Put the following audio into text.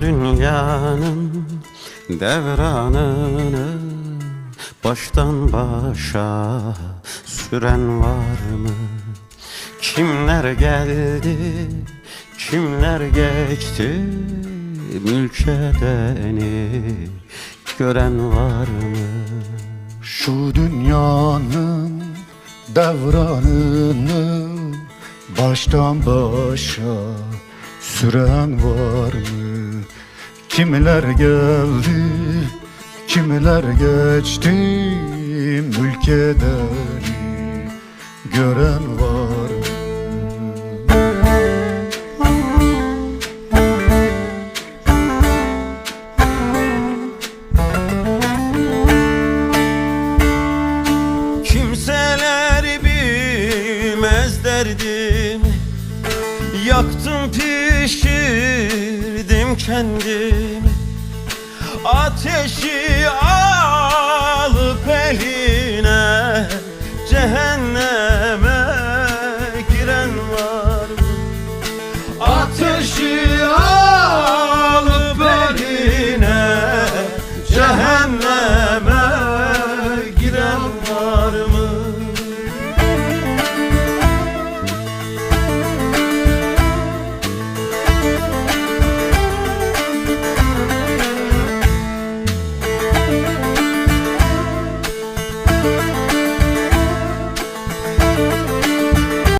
dünyanın devranını Baştan başa süren var mı? Kimler geldi, kimler geçti Mülkedeni gören var mı? Şu dünyanın devranını baştan başa süren var mı? Kimler geldi, kimler geçti mülkedeni gören var mı? Kimseler bilmez derdim Yaktım pişirdim kendim Ateşi